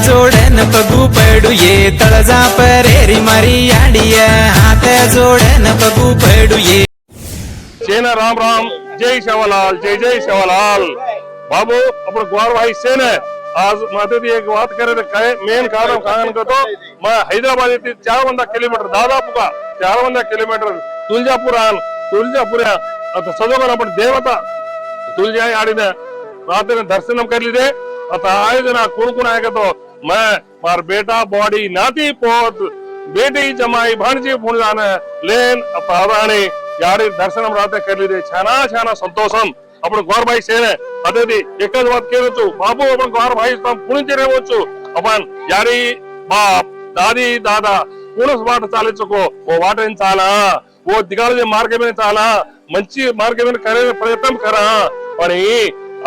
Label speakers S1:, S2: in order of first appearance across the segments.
S1: जोड न पगू पडू ये तळजा मारी आडिया हात जोड न पगू पडू ये
S2: सेना राम राम जय शवालाल जय जय शवालाल बाबू आपण से सेन आज माझी एक वाद करेल काय मेन कारण कारण करतो मग हैदराबाद येथे चार बंदा किलोमीटर दादा दादापुका चार बंदा किलोमीटर ತುಳಜಾಪುರ ತುಳಜಾಪುರ ಸದೋಗನ ದೇವತ ತುಳಜಾಯಿ दर्शन ರಾತ್ರಿ ದರ್ಶನ ಕರಲಿದೆ अतः ना कुणकुणाए तो मैं मार बेटा बॉडी नाती पोत बेटी जमाई भणजी फुणजाने लेन अपहाराणी यारी दर्शनम राते करली रे छाना छाना సంతోషం అప్పుడు గోర్ భాయ్ సేనే అదేది ఎక్కడి વાત કેવું બાબુ આપણે ગોર ભાઈ તમ પુણિ રહેવું અપન યારી બાપ દાદી દાદા కూలస్ వాట చాలించుకో ఓ వాట చాలా ఓ దిగాలి మార్గమే చాలా మంచి మార్గమైన కరే ప్రయత్నం కరా అని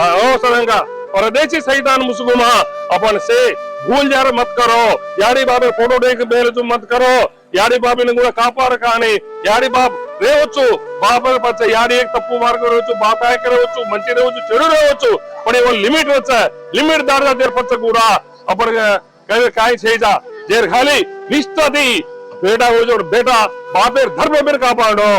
S2: అనవసరంగా परदेसी सैतान मुसगुमा अपन से भूल जा मत करो। यारी बाबे फोटो देख बेल तुम मत करो। యాడి బాబుని కూడా కాపాడు కానీ యాడి బాబు రేవచ్చు బాబా పచ్చ యాడి తప్పు మార్గం రావచ్చు బాబాయక రావచ్చు మంచి రావచ్చు చెడు రావచ్చు పడి లిమిట్ వచ్చా లిమిట్ దాడిదా తెరపచ్చ కూడా అప్పుడు కాయ చేయజా దీర్ఘాలి నిష్టది బేటా ఓజోడు బేటా బాపేర్ ధర్మ మీరు కాపాడు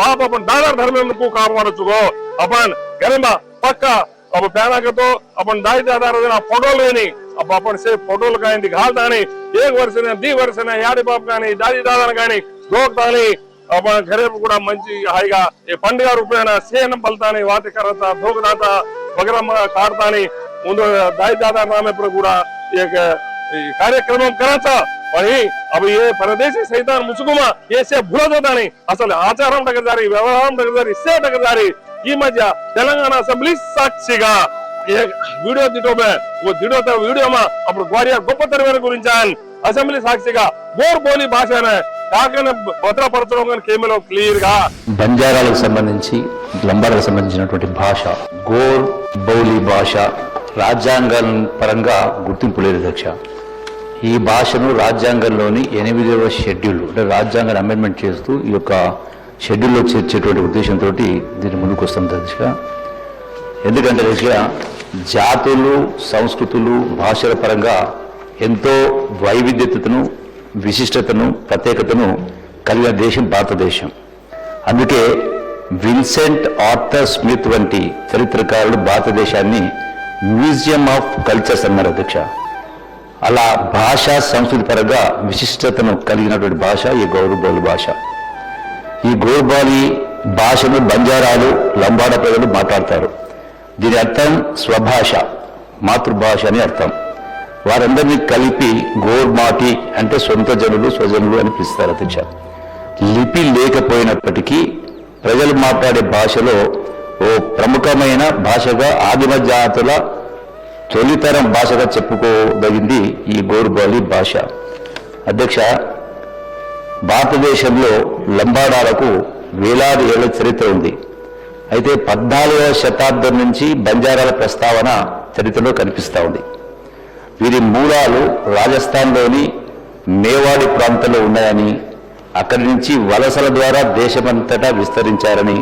S2: బాబు అప్పుడు దాదా ధర్మం కాపాడచ్చుకో అప్పుడు గరిమ పక్క को कापाडो चुको अपन गरीबा पक्का अब प्यारा के तो अपन दाई दादा रोजना फोटो लेनी अब अपन से फोटो लगाई दिखाता नहीं एक वर्ष ने दी वर्ष ने याडी बाप కానీ దాది దాదా కానీ దోక్తాని अपन घरे కూడా మంచి హాయిగా ఈ పండుగ రూపేణ సేన బల్తాని వాటి కరత దోగదాత వగర కాడతాని ముందు దాయి దాదా నామే पर కూడా एक ఈ కార్యక్రమం करायचा आणि अब ये परदेशी सैतान मुसुकुमा ये से भुलत होता नहीं అసలు ఆచారం దగ్గరదారి వ్యవహారం దగ్గరదారి సే దగ్గరదారి ఈ మధ్య తెలంగాణ అసెంబ్లీ సాక్షిగా. వీడియో తిటోమే ఓ దిడోత వీడియోమా అప్పుడు గోరియా గొప్ప తెరవేరు గురించి అసెంబ్లీ సాక్షిగా బోర్ బోలి భాషనే కాకనే భద్రపరచడం కేమలో క్లియర్గా
S3: బంజారాలకు సంబంధించి లంబారాలకు సంబంధించినటువంటి భాష గోర్ బౌలి భాష రాజ్యాంగం పరంగా గుర్తింపు లేదు అధ్యక్ష. ఈ భాషను రాజ్యాంగంలోని ఎనిమిదవ షెడ్యూల్ అంటే రాజ్యాంగాన్ని అమెండ్మెంట్ చేస్తూ ఈ యొక్క షెడ్యూల్లో చేర్చేటువంటి ఉద్దేశంతో దీన్ని ముందుకు వస్తుంది దిశగా ఎందుకంటే దిశగా జాతులు సంస్కృతులు భాషల పరంగా ఎంతో వైవిధ్యతను విశిష్టతను ప్రత్యేకతను కలిగిన దేశం భారతదేశం. అందుకే విన్సెంట్ ఆర్థర్ స్మిత్ వంటి చరిత్రకారులు భారతదేశాన్ని మ్యూజియం ఆఫ్ కల్చర్స్ అన్నారు అధ్యక్ష. అలా భాష సంస్కృతి పరంగా విశిష్టతను కలిగినటువంటి భాష ఈ గౌరవ భాష. ఈ గోర్బాలి భాషను బంజారాలు లంబాడ ప్రజలు మాట్లాడతారు. దీని అర్థం స్వభాష మాతృభాష అని అర్థం. వారందరినీ కలిపి గోర్మాటి అంటే సొంత జనులు స్వజనులు అని పిలుస్తారు అధ్యక్ష లిపి లేకపోయినప్పటికీ ప్రజలు మాట్లాడే భాషలో ఓ ప్రముఖమైన భాషగా ఆదిమ జాతుల తొలితరం భాషగా చెప్పుకోదగింది ఈ గోర్బాలి భాష. అధ్యక్ష భారతదేశంలో లంబాడాలకు వేలాది ఏళ్ళ చరిత్ర ఉంది. అయితే పద్నాలుగవ శతాబ్దం నుంచి బంజారాల ప్రస్తావన చరిత్రలో కనిపిస్తూ ఉంది. వీరి మూలాలు రాజస్థాన్లోని మేవాడి ప్రాంతంలో ఉన్నాయని అక్కడి నుంచి వలసల ద్వారా దేశమంతటా విస్తరించారని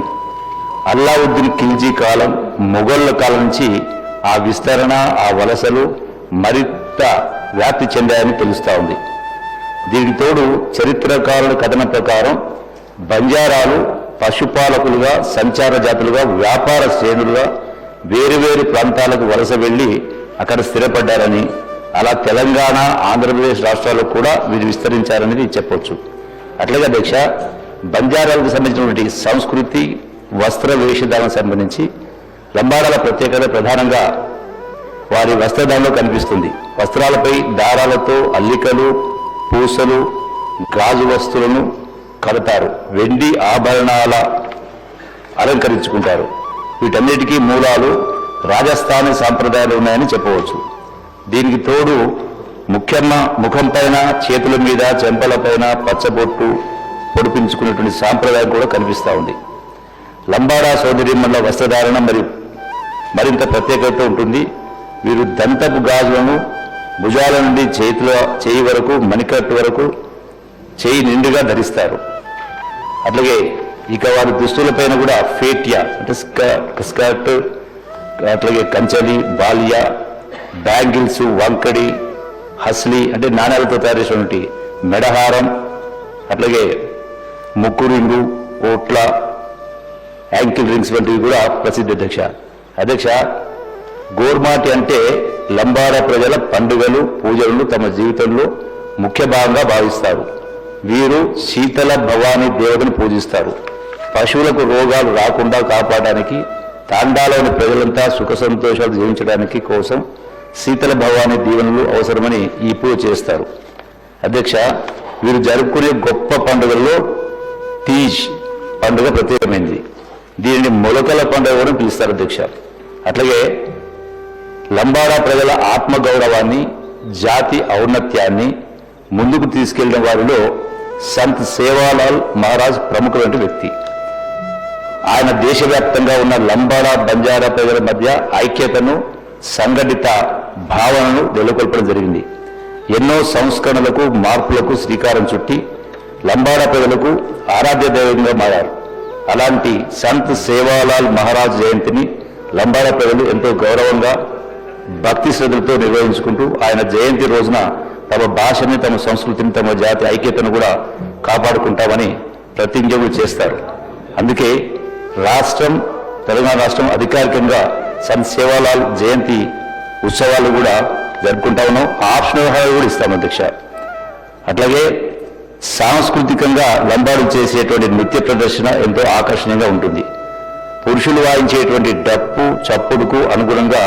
S3: అల్లావుద్దీన్ ఖిల్జీ కాలం మొఘళ్ళ కాలం నుంచి ఆ విస్తరణ ఆ వలసలు మరింత వ్యాప్తి చెందాయని తెలుస్తూ ఉంది. దీనికి తోడు చరిత్రకారుల కథన ప్రకారం బంజారాలు పశుపాలకులుగా సంచార జాతులుగా వ్యాపార శ్రేణులుగా వేరువేరు ప్రాంతాలకు వలస వెళ్ళి అక్కడ స్థిరపడ్డారని అలా తెలంగాణ ఆంధ్రప్రదేశ్ రాష్ట్రాల్లో కూడా వీరు విస్తరించారనేది చెప్పొచ్చు. అట్లాగే అధ్యక్ష బంజారాలకు సంబంధించినటువంటి సంస్కృతి వస్త్ర వేషధారణకు సంబంధించి లంబాడాల ప్రత్యేకత ప్రధానంగా వారి వస్త్రధారణలో కనిపిస్తుంది. వస్త్రాలపై దారాలతో అల్లికలు పూసలు గాజు వస్తువులను కడతారు. వెండి ఆభరణాల అలంకరించుకుంటారు. వీటన్నిటికీ మూలాలు రాజస్థానీ సాంప్రదాయాలు ఉన్నాయని చెప్పవచ్చు. దీనికి తోడు ముఖ్యంగా ముఖం పైన చేతుల మీద చెంపలపైన పచ్చబొట్టు పొడిపించుకునేటువంటి సాంప్రదాయం కూడా కనిపిస్తూ ఉంది. లంబాడా సోదరిమల్ల వస్త్రధారణ మరి మరింత ప్రత్యేకత ఉంటుంది. వీరు దంతపు గాజులను భుజాల నుండి చేతిలో చేయి వరకు మణికట్టు వరకు చేయి నిండుగా ధరిస్తారు. అట్లాగే ఇక వారి దుస్తులపైన కూడా ఫేటియా అంటే స్క- స్కర్ట్ అట్లాగే కంచలి బాల్య బ్యాంగిల్స్ వంకడి హస్లీ అంటే నాణ్యాలతో తయారు చేసినటువంటి మెడహారం అట్లాగే ముక్కు రింగు ఓట్ల యాంకిల్ రింగ్స్ వంటివి కూడా ప్రసిద్ధి అధ్యక్ష. అధ్యక్ష గోర్మాటి అంటే లంబాడ ప్రజల పండుగలు పూజలను తమ జీవితంలో ముఖ్య భాగంగా భావిస్తారు. వీరు శీతల భవానీ దేవతను పూజిస్తారు. పశువులకు రోగాలు రాకుండా కాపాడడానికి తాండాలోని ప్రజలంతా సుఖ సంతోషాలు జీవించడానికి కోసం శీతల భవానీ దీవెనలు అవసరమని ఈ పూజ చేస్తారు. అధ్యక్ష వీరు జరుపుకునే గొప్ప పండుగల్లో తీజ్ పండుగ ప్రత్యేకమైనది దీనిని మొలకల పండుగ కూడా పిలుస్తారు అధ్యక్ష. అట్లాగే లంబాడా ప్రజల ఆత్మగౌరవాన్ని జాతి ఔన్నత్యాన్ని ముందుకు తీసుకెళ్ళిన వారిలో సంత్ సేవాలాల్ మహారాజ్ ప్రముఖమైన వ్యక్తి. ఆయన దేశవ్యాప్తంగా ఉన్న లంబాడా బంజారా ప్రజల మధ్య ఐక్యతను సంఘటిత భావనను నెలకొల్పడం జరిగింది. ఎన్నో సంస్కరణలకు మార్పులకు శ్రీకారం చుట్టి లంబాడా ప్రజలకు ఆరాధ్య దైవంగా మారారు. అలాంటి సంత్ సేవాలాల్ మహారాజ్ జయంతిని లంబాడా ప్రజలు ఎంతో గౌరవంగా భక్తి శ్రద్ధలతో నిర్వహించుకుంటూ ఆయన జయంతి రోజున తమ భాషని తమ సంస్కృతిని తమ జాతి ఐక్యతను కూడా కాపాడుకుంటామని ప్రతిజ్ఞలు చేస్తారు. అందుకే రాష్ట్రం తెలంగాణ రాష్ట్రం అధికారికంగా సంత్ సేవాలాల్ జయంతి ఉత్సవాలు కూడా జరుపుకుంటా ఉన్నాం. ఆప్షనల్ హాయి కూడా ఇస్తాం అధ్యక్ష. అట్లాగే సాంస్కృతికంగా లంబాడు చేసేటువంటి నృత్య ప్రదర్శన ఎంతో ఆకర్షణీయంగా ఉంటుంది. పురుషులు వాయించేటువంటి డప్పు చప్పుడుకు అనుగుణంగా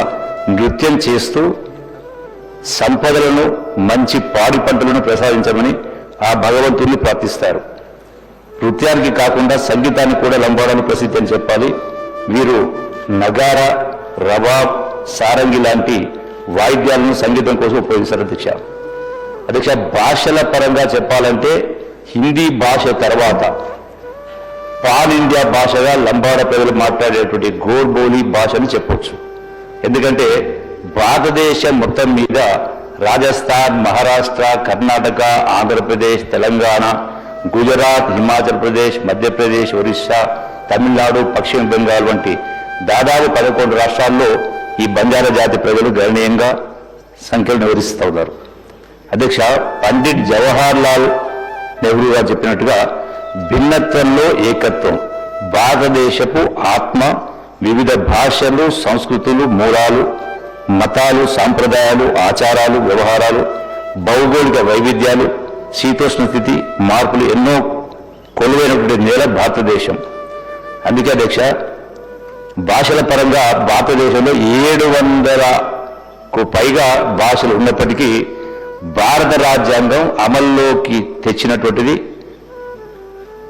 S3: నృత్యం చేస్తూ సంపదలను మంచి పాడి పంటలను ప్రసాదించమని ఆ భగవంతుడిని ప్రార్థిస్తారు. నృత్యానికి కాకుండా సంగీతానికి కూడా లంబాడని ప్రసిద్ధి అని చెప్పాలి. వీరు నగార రబాబ్ సారంగి లాంటి వాయిద్యాలను సంగీతం కోసం ఉపయోగిస్తారు అధ్యక్ష అధ్యక్ష భాషల పరంగా చెప్పాలంటే హిందీ భాష తర్వాత పాన్ ఇండియా భాషగా లంబాడ ప్రజలు మాట్లాడేటువంటి గోర్బోలి భాషని చెప్పొచ్చు. ఎందుకంటే భారతదేశం మొత్తం మీద రాజస్థాన్ మహారాష్ట్ర కర్ణాటక ఆంధ్రప్రదేశ్ తెలంగాణ గుజరాత్ హిమాచల్ ప్రదేశ్ మధ్యప్రదేశ్ ఒరిస్సా తమిళనాడు పశ్చిమ బెంగాల్ వంటి దాదాపు పదకొండు రాష్ట్రాల్లో ఈ బంజారా జాతి ప్రజలు గణనీయంగా సంఖ్యలు నివరిస్తూ ఉన్నారు. అధ్యక్ష పండిట్ జవహర్ లాల్ నెహ్రూ గారు చెప్పినట్టుగా భిన్నత్వంలో ఏకత్వం భారతదేశపు ఆత్మ వివిధ భాషలు సంస్కృతులు మూలాలు మతాలు సాంప్రదాయాలు ఆచారాలు వ్యవహారాలు భౌగోళిక వైవిధ్యాలు శీతోష్ణ స్థితి మార్పులు ఎన్నో కొలువైనటువంటి నేల భారతదేశం. అందుకే అధ్యక్ష భాషల పరంగా భారతదేశంలో ఏడు వందలకు పైగా భాషలు ఉన్నప్పటికీ భారత రాజ్యాంగం అమల్లోకి తెచ్చినటువంటిది.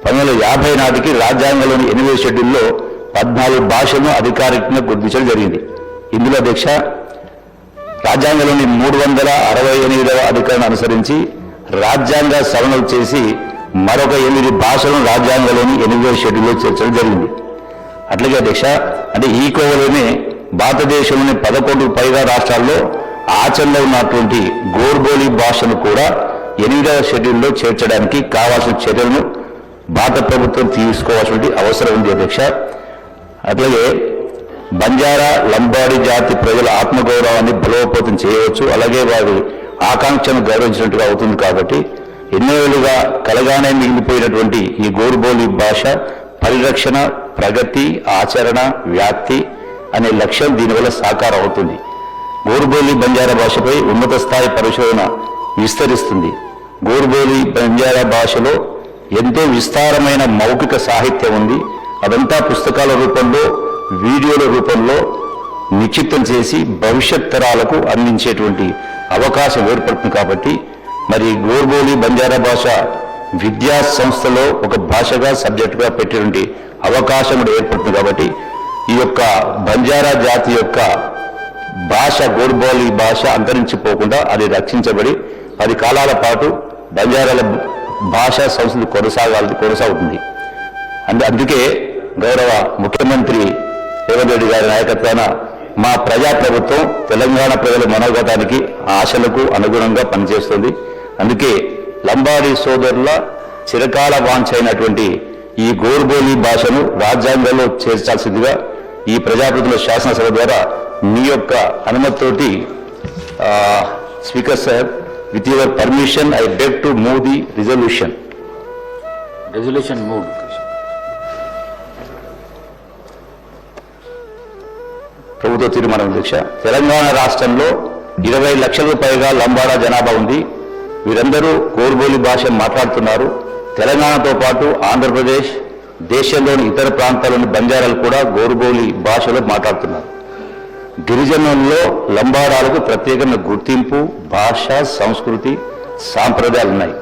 S3: పంతొమ్మిది వందల యాభై నాటికి రాజ్యాంగంలోని ఎనిమిది షెడ్యూల్లో పద్నాలుగు భాషలను అధికారికంగా గుర్తించడం జరిగింది. ఇందులో అధ్యక్ష రాజ్యాంగంలోని మూడు వందల అరవై ఎనిమిదవ అధికారం అనుసరించి రాజ్యాంగ సవరణలు చేసి మరొక ఎనిమిది భాషలను రాజ్యాంగంలోని ఎనిమిదవ షెడ్యూల్లో చేర్చడం జరిగింది. అట్లాగే అధ్యక్ష అంటే ఈ కోవలోనే భారతదేశంలోని పదకొండు పైగా రాష్ట్రాల్లో ఆచరణలో ఉన్నటువంటి గోర్బోలి భాషను కూడా ఎనిమిదవ షెడ్యూల్లో చేర్చడానికి కావాల్సిన చర్యలను భారత ప్రభుత్వం తీసుకోవాల్సిన అవసరం ఉంది. అధ్యక్ష అట్లాగే బంజారా లంబాడి జాతి ప్రజల ఆత్మగౌరవాన్ని బలోపేతం చేయవచ్చు. అలాగే వారి ఆకాంక్షను గౌరవించినట్టుగా అవుతుంది కాబట్టి ఎన్నో కలగానే మిగిలిపోయినటువంటి ఈ గోరుబోలి భాష పరిరక్షణ ప్రగతి ఆచరణ వ్యాప్తి అనే లక్ష్యం దీనివల్ల సాకారం అవుతుంది. గోరుబోలి బంజారా భాషపై ఉన్నత స్థాయి పరిశోధన విస్తరిస్తుంది. గోరుబోలి బంజారా భాషలో ఎంతో విస్తారమైన మౌఖిక సాహిత్యం ఉంది. అదంతా పుస్తకాల రూపంలో వీడియోల రూపంలో నిక్షిప్తం చేసి భవిష్యత్ తరాలకు అందించేటువంటి అవకాశం ఏర్పడుతుంది కాబట్టి మరి గోర్బోలి బంజారా భాష విద్యా సంస్థలో ఒక భాషగా సబ్జెక్టుగా పెట్టినటువంటి అవకాశం కూడా ఏర్పడుతుంది కాబట్టి ఈ యొక్క బంజారా జాతి యొక్క భాష గోర్బోలి భాష అంతరించిపోకుండా అది రక్షించబడి పది కాలాల పాటు బంజారాల భాష సంస్కృతి కొనసాగాలి కొనసాగుతుంది. అందు అందుకే గౌరవ ముఖ్యమంత్రి రేవంత్ రెడ్డి గారి నాయకత్వాన మా ప్రజాప్రభుత్వం తెలంగాణ ప్రజల మనోగతానికి ఆశలకు అనుగుణంగా పనిచేస్తుంది. అందుకే లంబాడి సోదరుల చిరకాల వాంఛ అయినటువంటి ఈ గోర్బోలి భాషను రాజ్యాంగంలో చేర్చాల్సిందిగా ఈ ప్రజాప్రతినిధుల శాసనసభ ద్వారా మీ యొక్క అనుమతితోటి speaker sir with your permission I beg to move the resolution.
S4: Resolution move.
S3: ప్రభుత్వ తీర్మానం అధ్యక్ష తెలంగాణ రాష్ట్రంలో ఇరవై లక్షలకు పైగా లంబాడా జనాభా ఉంది. వీరందరూ కోర్బోలి భాష మాట్లాడుతున్నారు. తెలంగాణతో పాటు ఆంధ్రప్రదేశ్ దేశంలోని ఇతర ప్రాంతాల్లోని బంజారాలు కూడా గోరుబోలి భాషలో మాట్లాడుతున్నారు. గిరిజనుల్లో లంబాడాలకు ప్రత్యేకమైన గుర్తింపు భాష సంస్కృతి సాంప్రదాయాలు ఉన్నాయి.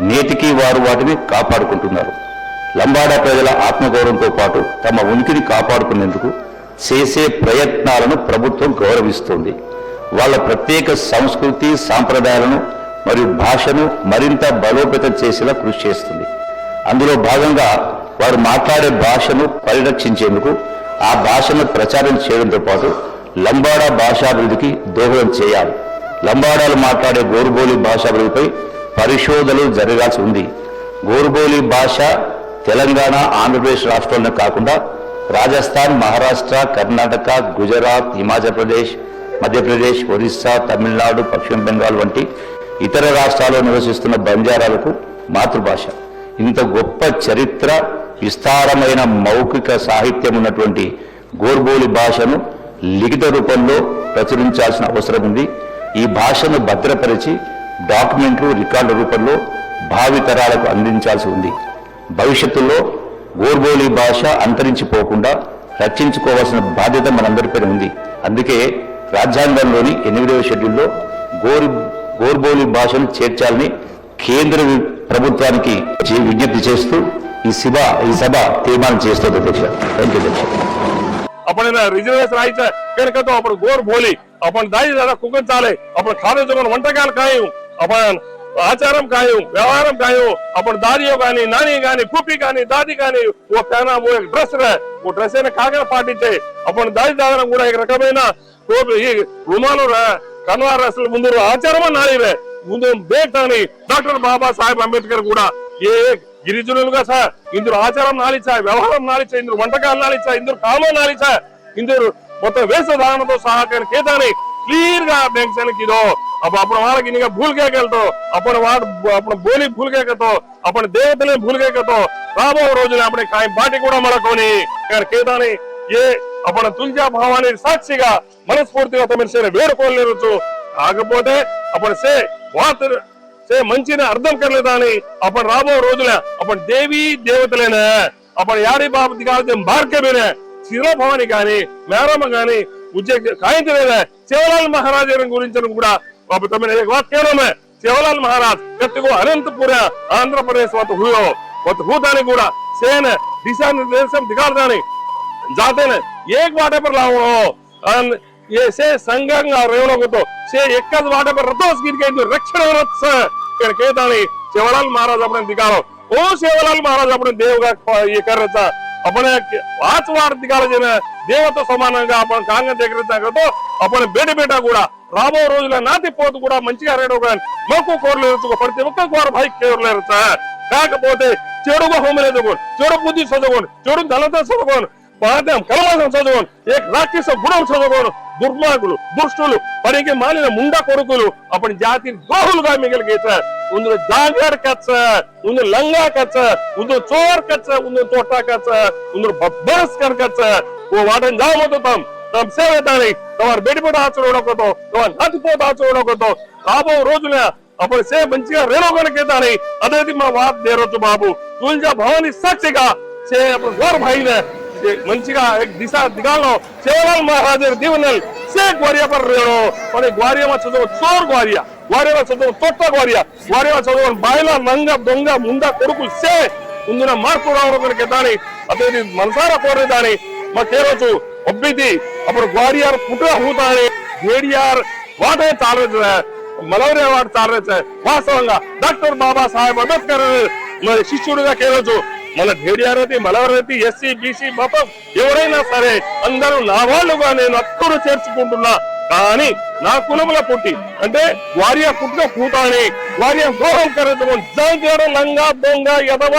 S3: నేటికి వారు వాటిని కాపాడుకుంటున్నారు. లంబాడా ప్రజల ఆత్మగౌరవంతో పాటు తమ ఉనికిని కాపాడుకునేందుకు చేసే ప్రయత్నాలను ప్రభుత్వం గౌరవిస్తుంది. వాళ్ళ ప్రత్యేక సంస్కృతి సాంప్రదాయాలను మరియు భాషను మరింత బలోపేతం చేసేలా కృషి చేస్తుంది. అందులో భాగంగా వారు మాట్లాడే భాషను పరిరక్షించేందుకు ఆ భాషను ప్రచారం చేయడంతో పాటు లంబాడా భాషాభివృద్ధికి దోహదం చేయాలి. లంబాడాలు మాట్లాడే గోరుబోలి భాషాభివృద్ధిపై పరిశోధనలు జరగాల్సి ఉంది. గోరుబోలి భాష తెలంగాణ ఆంధ్రప్రదేశ్ రాష్ట్రాల్లో కాకుండా రాజస్థాన్ మహారాష్ట్ర కర్ణాటక గుజరాత్ హిమాచల్ ప్రదేశ్ మధ్యప్రదేశ్ ఒరిస్సా తమిళనాడు పశ్చిమ బెంగాల్ వంటి ఇతర రాష్ట్రాల్లో నివసిస్తున్న బంజారాలకు మాతృభాష. ఇంత గొప్ప చరిత్ర విస్తారమైన మౌఖిక సాహిత్యం ఉన్నటువంటి గోర్బోలి భాషను లిఖిత రూపంలో ప్రచురించాల్సిన అవసరం ఉంది. ఈ భాషను భద్రపరిచి డాక్యుమెంట్లు రికార్డు రూపంలో భావితరాలకు అందించాల్సి ఉంది. భవిష్యత్తులో గోర్బోలి భాష అంతరించిపోకుండా రక్షించుకోవాల్సిన బాధ్యత మనందరిపైన ఉంది అందుకే రాజ్యాంగంలోని ఎనిమిదవ షెడ్యూల్లో గోర్ గోర్బోలి భాషను చేర్చాలని కేంద్ర వి- ప్రభుత్వానికి చే- విజ్ఞప్తి చేస్తూ ఈ సభ ఈ సభ తీర్మానం చేస్తుంది అధ్యక్ష థ్యాంక్ యూ అధ్యక్ష
S2: આપણે રિઝર્વેશન આવી છે કે કહેતો આપણે ગોર બોલી આપણે દાઈ દાદા કુકન ચાલે આપણે ખાધો જગન వంటకాలు కాయం આપણે ఆచారం కాయం వ్యవహారం కాయం అప్పుడు దారియో కానీ నాని కానీ కుప్పి కానీ దాది కానీ ఓ పేనా ఓ డ్రెస్ ఓ డ్రెస్ అయినా కాగా పాటించే. అప్పుడు దారి దాగడం కూడా ఈ రకమైన రుమాలు కన్వార అసలు ముందు ఆచారమా నాడివే ముందు బేటాని డాక్టర్ బాబా సాహెబ్ అంబేద్కర్ కూడా ఏ గిరిజనులుగా సార్ ఇందులో ఆచారం నాలిచా వ్యవహారం నాలిచా ఇందులో వంటకాలు నాలిచా ఇందులో కామం నాలిచా ఇందులో మొత్తం వేసధారణతో సహా కేదాని క్లియర్గా బ్యాంక్ ఇదో अब अपन वाला की भूल गए कल तो अपन वाट अपन बोली भूल गए तो अपन देवतले भूल गए तो రాబో రోజున అప్పుడు కాయ బాటి కూడా మనకోని కానీ కేదాని ఏ అప్పుడు తుల్జా భావాన్ని సాక్షిగా మనస్ఫూర్తిగా తమిళ వేడుకోలేరు కాకపోతే అప్పుడు సే వాత సే మంచిని అర్థం కర్లేదాని అప్పుడు రాబో రోజున అప్పుడు దేవి దేవతలేనా అప్పుడు యాడి బాబు దిగాల్సిన మార్గమేనే శిరోభవాని గాని మేరమ్మ గాని ఉద్యోగ కాయించలేదా శివలాల్ మహారాజ్ గురించి కూడా अब तो एक बात कह मैं सेवालाल महाराज, व्यक्ति को अनंतपुर, आंध्र प्रदेश वत हुए हो वत हो जाने पूरा सेन, दिशा निर्देश हम दिखा जाने। जाते ने, एक वाटे पर लाओ हो ये से संगंग और रेवण को तो से एक का पर रतोस गिर के तो रक्षण रत से के कहता सेवालाल महाराज अपने दिखाओ रहो ओ सेवालाल महाराज अपने देव का ये कर रहा अपने पाँच बार दिखा रहे देव तो समान अपन कांग देख रहे थे तो अपने बेटे बेटा गुड़ा రాబో రోజుల నాటి పోతు కూడా మంచిగా రేడోగాని మాకు కోరలు ఎరుచుకో ప్రతి ఒక్క కూర పైకి కోరలేరు సార్. కాకపోతే చెడు హోమలు చదువుకోండి చెడు బుద్ధి చదువుకోండి చెడు దళత చదువుకోను పాద్యం కలవాసం చదువుకోను ఏ రాక్షస గుణం చదువుకోను. దుర్మార్గులు దుష్టులు పనికి మాలిన ముండ కొడుకులు అప్పుడు జాతి ద్రోహులుగా మిగిలిగే సార్. ఉందు జాగర్ కచ్చ ఉందు లంగా కచ్చ ఉందు చోర్ కచ్చ ఉందు తోటా కచ్చ ఉందు బబ్బర్స్ కర్ కచ్చ. ఓ వాటని జామవుతాం તમ સેવે તારી તમાર બેટી પોતા આચરણો કરતો, તમાર નાથ પોતા આચરણો કરતો. બાબો રોજના આપણે સે બંચિયા રેણો ગણ કેતા નહીં. અદેતીમાં વાત દેરો છો બાબુ. તુલજા ભવાની સાક્ષીકા છે આપણો ગોર ભાઈને. મંચિકા એક દિશા દિગાલો સેવાલાલ મહારાજે દીવનલ સે ગ્વારિયા પર રેણો અને ગ્વારિયામાં છતો ચોર ગ્વારિયા. ગ્વારિયામાં છતો ચોટ્ટા ગ્વારિયા. ગ્વારિયામાં છતો બાયલા નંગા ડોંગા મુંડા કોડકુ સે. ಮುಂದಿನ ಮಾರ್ಪುಡ ಅವರು ಕಡೆ ತಾಣಿ ಅದೇ ಮನಸಾರ ಕೋರಿದ್ದಾನೆ ಮತ್ತೆ ಹೇಳೋದು ಅಭ್ಯರ್ಥಿ ಅವರು ಗ್ವಾರಿಯಾರ್ ಪುಟ ಹೂತಾಳೆ ಜೇಡಿಯಾರ್ ವಾಟ ಚಾಲನೆ ಮಲವರೆ ವಾಟ ಚಾಲನೆ ವಾಸ್ತವಂಗ డాక్టర్ బాబా సాహెబ్ అంబేద్కర్ మరి శిష్యుడిగా కేవచ్చు మన ఢేడియారతి మలవరతి ఎస్సీ బీసీ మతం ఎవరైనా సరే అందరూ నా వాళ్ళుగా నేను అక్కడు చేర్చుకుంటున్నా కానీ నా కులముల పుట్టి అంటే వారియా పుట్టిన కూతాని వారియా గోహం కరెత్వం జాంగర లంగా దొంగ ఎదవ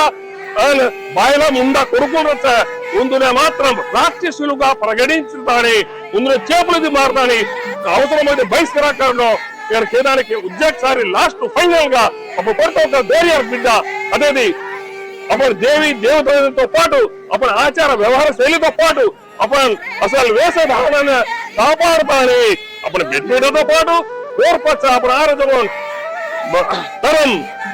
S2: ఆయన బాయిల ముంద కొడుకున్న ముందునే మాత్రం రాక్షసులుగా ప్రకటించుతాడని ముందునే చేపలది మారుతాని అవసరమైతే బహిష్కరాకారంలో ఇక్కడ కేదానికి ఉద్యోగసారి లాస్ట్ ఫైనల్గా అప్పుడు పడితే ఒక ధైర్యం బిడ్డ. అదేది? అప్పుడు దేవి దేవతలతో పాటు అప్పుడు ఆచార వ్యవహార శైలితో పాటు అప్పుడు అసలు వేసే వేషధారణను కాపాడుతాని అప్పుడు బిడ్డతో పాటు ఓర్పచ్చ అప్పుడు ఆరోగ్యం తరం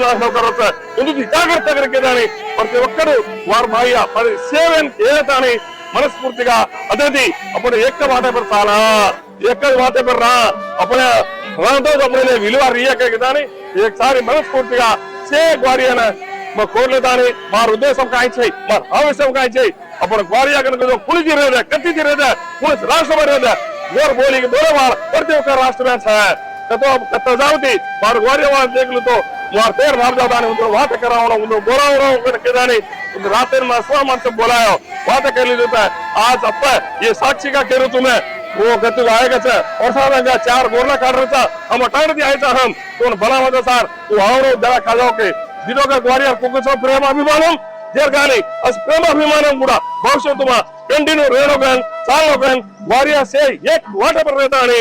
S2: నాశనం కడతా ఎందుకు జాగ్రత్త కలిగేదాని ప్రతి ఒక్కరు వారి భార్య పది సేవన్ ఏతాని మనస్ఫూర్తిగా అదేది అప్పుడు ఎక్క మాట పెడతానా ఎక్క మాట పెడరా అప్పుడే రాతో అప్పుడే విలువ రియకదాని ఒకసారి మనస్ఫూర్తిగా సే గ్వారియన మా కోర్లు దాని మా ఉద్దేశం కాయించాయి మా ఆవేశం కాయించాయి అప్పుడు గ్వారియా కనుక పులి తీరేదా కత్తి తీరేదా పులిస్ రాష్ట్రం అనేది గోర్ బోలికి దూరం వాళ్ళ ప్రతి ఒక్క రాష్ట్రమే సార్ గత జాబితి వారు గౌరవ నాయకులతో వారి పేరు రాబదాని ఉందో వాతకరావడం ఉందో బోలావరం కిరాని రాత్రి నా మనసు బోలాయో వాతకర్లు చూపా ఆ తప్ప ఈ సాక్షిగా కెరుగుతున్నా वो गति आएगा और चार गोरला काढायचा. हम अटाण द्यायचा हम कोण भला माझा सार? तू आवरो दरा खाजाओ के. दिलो का ग्वारियर कुकुसो प्रेम अभिमानम. देर गाली अस प्रेम अभिमानम गुडा. भविष्य तुम्हा. कंटिन्यू रेणोगन चालोगन ग्वारियर से एक वाटा पर रहता आणि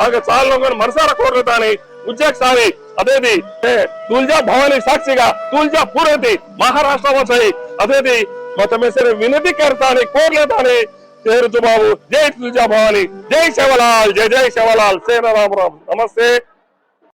S2: చాలోగన్ మనసార కోర్ రేతాని ఉజ్జాక్ సారి అదేది? ఏ, తుల్జా భవాని సాక్షిగా తుల్జా పూరతి మహారాష్ట్ర వచ్చాయి అదేది? మొత్తమేసరి వినతి కర్తాని కోర్లేతాని చేరుతు బాబు జై తుల్జా భవాని. జై శివలాల్ జై జై శివలాల్. సేన రామరామ్. నమస్తే.